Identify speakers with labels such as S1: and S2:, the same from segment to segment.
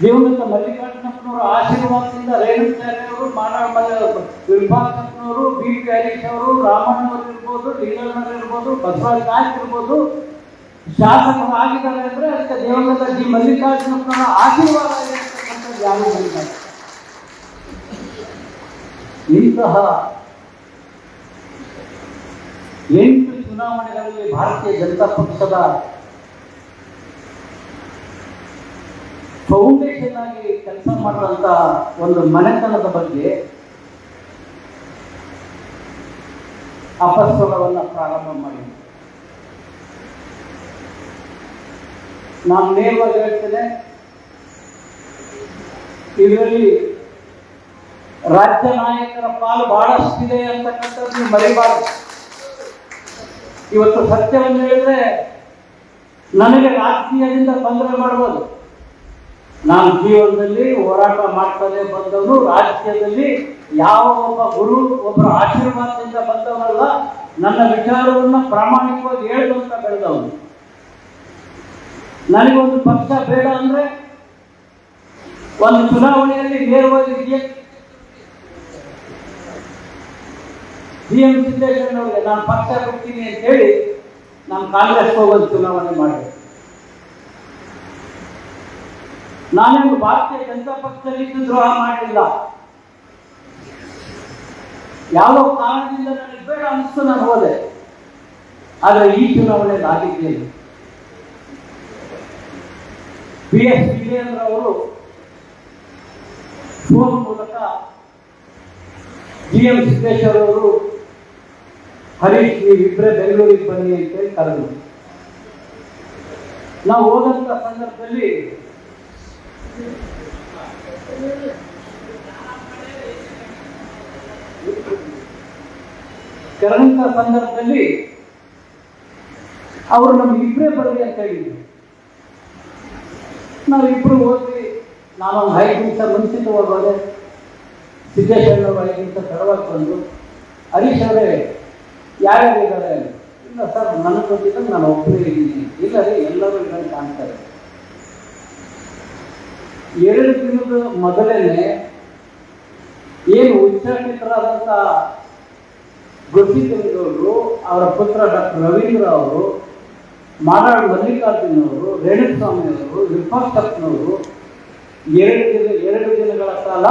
S1: ದಿವಂಗತ ಮಲ್ಲಿಕಾರ್ಜುನಪ್ಪನವರು ಆಶೀರ್ವಾದದಿಂದ ರೇಣುಚಾರ್ಯವರು ಮಾನವ ವಿಭಾಗಪ್ಪನವರು ಬಿ. ಪಿ ಹರೀಶ್ ಅವರು ರಾಮಣ್ಣವರು ಇರ್ಬೋದು ಲಿಂಗಣ್ಣವರು ಇರ್ಬೋದು, ಬಸವರಾಜ ನಾಯ್ಕ ಇರ್ಬೋದು, ಶಾಸಕರು ಆಗಿದ್ದಾರೆ ಅಂದ್ರೆ ಅದಕ್ಕೆ ದಿವಂಗತ ಜಿ ಮಲ್ಲಿಕಾರ್ಜುನಪ್ಪನವರ ಆಶೀರ್ವಾದ ಇರತಕ್ಕಂಥದ್ದು ಯಾರು ಇಂತಹ ಎಂಟು ಚುನಾವಣೆಗಳಲ್ಲಿ ಭಾರತೀಯ ಜನತಾ ಪಕ್ಷದ ಫೌಂಡೇಶನ್ ಆಗಿ ಕೆಲಸ ಮಾಡಿದಂತ ಒಂದು ಮನೆತನದ ಬಗ್ಗೆ ಅಪಸ್ವರವನ್ನು ಪ್ರಾರಂಭ ಮಾಡಿ ನಾನು ನೇರವಾಗಿ ಹೇಳ್ತೇನೆ, ಇದರಲ್ಲಿ ರಾಜ್ಯ ನಾಯಕರ ಪಾಲು ಬಹಳಷ್ಟಿದೆ ಅಂತಕ್ಕಂಥದ್ದು ಮರಿಬಾರದು. ಇವತ್ತು ಸತ್ಯವನ್ನು ಹೇಳಿದ್ರೆ ನನಗೆ ರಾಜಕೀಯದಿಂದ ತೊಂದರೆ ಮಾಡ್ಬೋದು. ನಾನು ಜೀವನದಲ್ಲಿ ಹೋರಾಟ ಮಾಡ್ತಾನೆ ಬಂದವನು, ರಾಜಕೀಯದಲ್ಲಿ ಯಾವ ಒಬ್ಬ ಗುರು, ಒಬ್ಬ ಆಶೀರ್ವಾದದಿಂದ ಬಂದವನಲ್ಲ, ನನ್ನ ವಿಚಾರವನ್ನು ಪ್ರಾಮಾಣಿಕವಾಗಿ ಹೇಳುವಂತ ಬೆಳೆದವನು. ನನಗೊಂದು ಪಕ್ಷ ಬೇಡ ಅಂದ್ರೆ ಒಂದು ಚುನಾವಣೆಯಲ್ಲಿ ನೇರವಾಗಿ ಸಿ ಎಂ ಸಿದ್ದೇಶ್ವರನವರಿಗೆ ನಾನು ಪಕ್ಷ ಕೊಡ್ತೀನಿ ಅಂತ ಹೇಳಿ ನಾನು ಕಾಂಗ್ರೆಸ್ ಹೋಗೋದು ಚುನಾವಣೆ ಮಾಡಿದೆ. ನಾನೇನು ಭಾರತೀಯ ಜನತಾ ಪಕ್ಷದಲ್ಲಿ ದ್ರೋಹ ಮಾಡಲಿಲ್ಲ ಯಾವ ಕಾರಣದಿಂದ ನನಗೆ ಬೇಡ ಅನಿಸ್ತು ನಾನು ಹೋದೆ. ಆದರೆ ಈ ಚುನಾವಣೆ ಆಗಿದ್ದೇನೆ ಬಿ ಎಸ್ ವಿಜಯೇಂದ್ರ ಅವರು ಫೋನ್ ಮೂಲಕ ಜಿ ಎಂ ಸಿದ್ದೇಶ್ವರ ಅವರು, ಹರೀಶ್ ನೀವಿಬ್ಬರೇ ಬೆಂಗಳೂರಿಗೆ ಬನ್ನಿ ಅಂತೇಳಿ ಕರೆದರು. ನಾವು ಹೋದಂತ ಸಂದರ್ಭದಲ್ಲಿ ಕರೆದಂತ ಸಂದರ್ಭದಲ್ಲಿ ಅವರು ನಮ್ಗೆ ಇಬ್ಬರೇ ಬರಲಿ ಅಂತ ಹೇಳಿದ್ರು. ನಾವಿಬ್ರು ಹೋದ್ವಿ. ನಾನೊಂದು ಐದು ನಿಮಿಷ ಮುಂಚಿತವಾಗಿ ಹೋದೆ ಸಿದ್ದೇಶ್ವರನವರು ಐದು ನಿಮಿಷ ತಡವಾಗಿ ಬಂದು, ಹರೀಶ್ ಅವರೇ ಯಾರ್ಯಾರು ಇದ್ದಾರೆ ಇಲ್ಲ ಸರ್, ನನಗೆ ಗೊತ್ತಿಲ್ಲ ನಾನು ಒಬ್ಬರೇ ಇದ್ದೀನಿ. ಇಲ್ಲ ಎಲ್ಲರೂ ಇದ್ದಂಗೆ ಕಾಣ್ತಾರೆ ಎರಡು ದಿನದ ಮೊದಲೇ ಏನು ಉಚ್ಚಾಟಿತರಾದಂಥ ಗೊತ್ತಿದ್ದವರು ಅವರ ಪುತ್ರ ಡಾಕ್ಟರ್ ರವೀಂದ್ರ ಅವರು ಮಾರಾಡ್ ಮಲ್ಲಿಕಾರ್ಜುನ್ ಅವರು ರೇಣುಸ್ವಾಮಿ ಅವರು ವಿಪಕ್ಷಪ್ಪನವರು ಎರಡು ದಿನ, ಎರಡು ದಿನಗಳ ಕಾಲ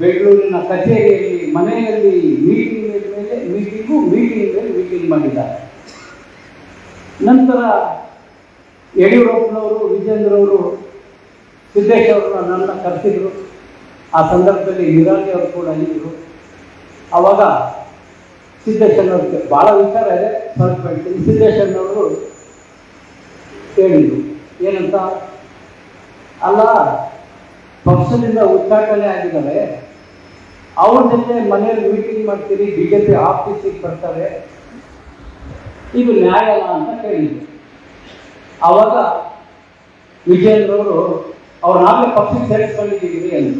S1: ಬೆಂಗಳೂರಿನ ಕಚೇರಿಯಲ್ಲಿ ಮನೆಯಲ್ಲಿ ಮೀಟಿಂಗ್ ಮೇಲೆ ಮೀಟಿಂಗು ಮೀಟಿಂಗ್ ಮೇಲೆ ಮೀಟಿಂಗ್ ಮಾಡಿದ್ದಾರೆ. ನಂತರ ಯಡಿಯೂರಪ್ಪನವರು ವಿಜೇಂದ್ರ ಅವರು ಸಿದ್ದೇಶ್ ಅವರು ನನ್ನ ಕರೆಸಿದ್ರು. ಆ ಸಂದರ್ಭದಲ್ಲಿ ಇರಾನಿ ಅವರು ಕೂಡ ಇದ್ದರು ಆವಾಗ ಸಿದ್ದೇಶಣ್ಣವ್ರಿಗೆ ಭಾಳ ವಿಚಾರ ಇದೆ. ಸ್ವಲ್ಪ ಸಿದ್ದೇಶಣ್ಣವರು ಹೇಳಿದರು, ಏನಂತ? ಅಲ್ಲ, ಪಕ್ಷದಿಂದ ಉದ್ಘಾಟನೆ ಆಗಿದ್ದಾರೆ ಅವ್ರ ಜೊತೆ ಮನೆಯಲ್ಲಿ ಮೀಟಿಂಗ್ ಮಾಡ್ತೀರಿ ಬಿ ಜೆ ಪಿ ಆಫೀಸಿಗೆ ಬರ್ತಾರೆ. ಇದು ಅಲ್ಲ ಅಂತ ಕೇಳಿದ್ರು. ಆವಾಗ ವಿಜಯೇಂದ್ರ ಅವರು ಅವ್ರನ್ನಾಗಲೇ ಪಕ್ಷಕ್ಕೆ ಸೇರಿಸ್ಕೊಂಡಿದ್ದೀವಿ ಅಂತ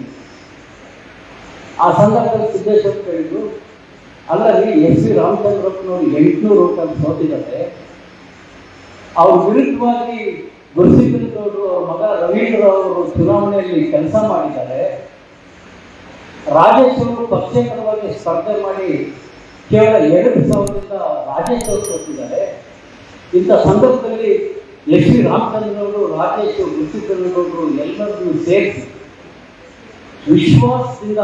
S1: ಆ ಸಂದರ್ಭದಲ್ಲಿ ಸಿದ್ದೇಶ್ವರ ಕೇಳಿದ್ರು ಅಲ್ಲ ರೀ ಎಸ್ ವಿ ರಾಮಚಂದ್ರಪ್ಪನವರು ಎಂಟುನೂರು ರೂಪಾಯಿ ಸೋತಿದ್ದಾರೆ. ಅವ್ರ ವಿರುದ್ಧವಾಗಿ ಗುರುಸಿದ್ದವರು ಅವ್ರ ಮಗ ರವೀಂದ್ರ ಅವರು ಚುನಾವಣೆಯಲ್ಲಿ ಕೆಲಸ ಮಾಡಿದ್ದಾರೆ. ರಾಜೇಶ್ ಅವರು ಪಕ್ಷೇತರವಾಗಿ ಸ್ಪರ್ಧೆ ಮಾಡಿ ಕೇವಲ ಎರಡು ಸಾವಿರದಿಂದ ರಾಜೇಶ್ ಅವರು ಸೋತಿದ್ದಾರೆ. ಇಂಥ ಸಂದರ್ಭದಲ್ಲಿ ಎಸ್ ವಿ ರಾಮಚಂದ್ರವರು ರಾಜೇಶ್ ಗುರುಸಿದ್ದವರು ಎಲ್ಲರನ್ನೂ ಸೇರಿಸಿ ವಿಶ್ವಾಸದಿಂದ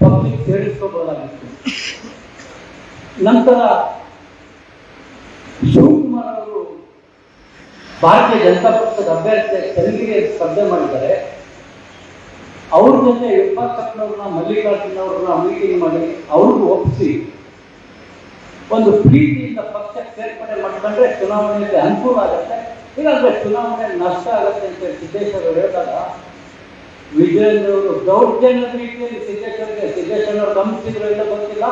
S1: ಪಬ್ಲಿಕ್ ಸೇರಿಸ್ಕೋಬಹುದಾಗಿತ್ತು ನಂತರ ಶಿವಕುಮಾರ್ ಅವರು ಭಾರತೀಯ ಜನತಾ ಪಕ್ಷದ ಅಭ್ಯರ್ಥಿ ತೆಲುಗಿಗೆ ಸ್ಪರ್ಧೆ ಮಾಡಿದ್ದಾರೆ. ಅವ್ರ ಜೊತೆ ವಿಪಕ್ಷನವ್ರನ್ನ ಮಲ್ಲಿಕಾರ್ಜುನ ಅವ್ರನ್ನ ಮೀಟಿಂಗ್ ಮಾಡಿ ಅವ್ರಿಗೂ ಒಪ್ಪಿಸಿ ಒಂದು ಪ್ರೀತಿಯಿಂದ ಪಕ್ಷ ಸೇರ್ಪಡೆ ಮಾಡಿಕೊಂಡ್ರೆ ಚುನಾವಣೆಯಲ್ಲಿ ಅನುಕೂಲ ಆಗುತ್ತೆ. ಇಲ್ಲಾಂದ್ರೆ ಚುನಾವಣೆ ನಷ್ಟ ಆಗುತ್ತೆ ಅಂತ ಸಿದ್ದೇಶ್ವರ ಹೇಳಿದಾಗ ವಿಜಯೇಂದ್ರ ಅವರು ದೌರ್ಜನ್ಯದ ರೀತಿಯಲ್ಲಿ ಸಿದ್ದೇಶ್ವರಿಗೆ ಸಿದ್ದೇಶ್ವರ ಬಂದಿದ್ರು ಇಲ್ಲ ಗೊತ್ತಿಲ್ಲ.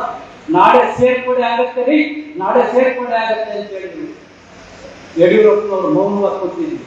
S1: ನಾಳೆ ಸೇರ್ಪಡೆ ಆಗುತ್ತೆ ರೀ ನಾಳೆ ಸೇರ್ಪಡೆ ಆಗುತ್ತೆ ಅಂತ ಹೇಳಿದ್ರು. ಯಡಿಯೂರಪ್ಪನವರು ಮೌನವಾಗಿ ಕೂತಿದ್ರು